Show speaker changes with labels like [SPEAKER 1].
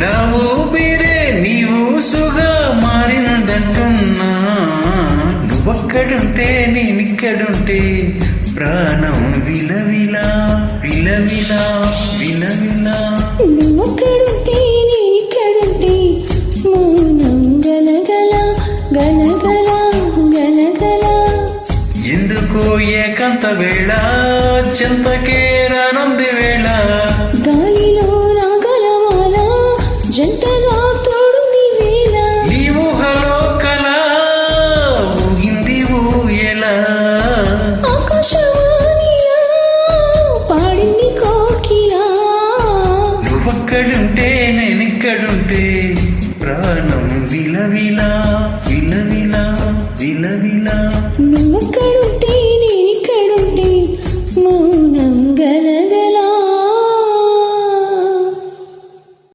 [SPEAKER 1] నా ఊపిరే నీవు సుగా మారిందంటున్నా. నువ్వక్కడుంటే నేనిక్కడుంటే ప్రాణం విలవిలా విలవిలా విలవిలా.
[SPEAKER 2] నువ్వక్కడుంటే నేనిక్కడుంటే మౌనం గలగల గలగల. గలగల
[SPEAKER 1] ఎందుకో ఏకాంత వేళ చింతకే విలవిలా విలవిలా విలవిలా
[SPEAKER 2] నువ్వు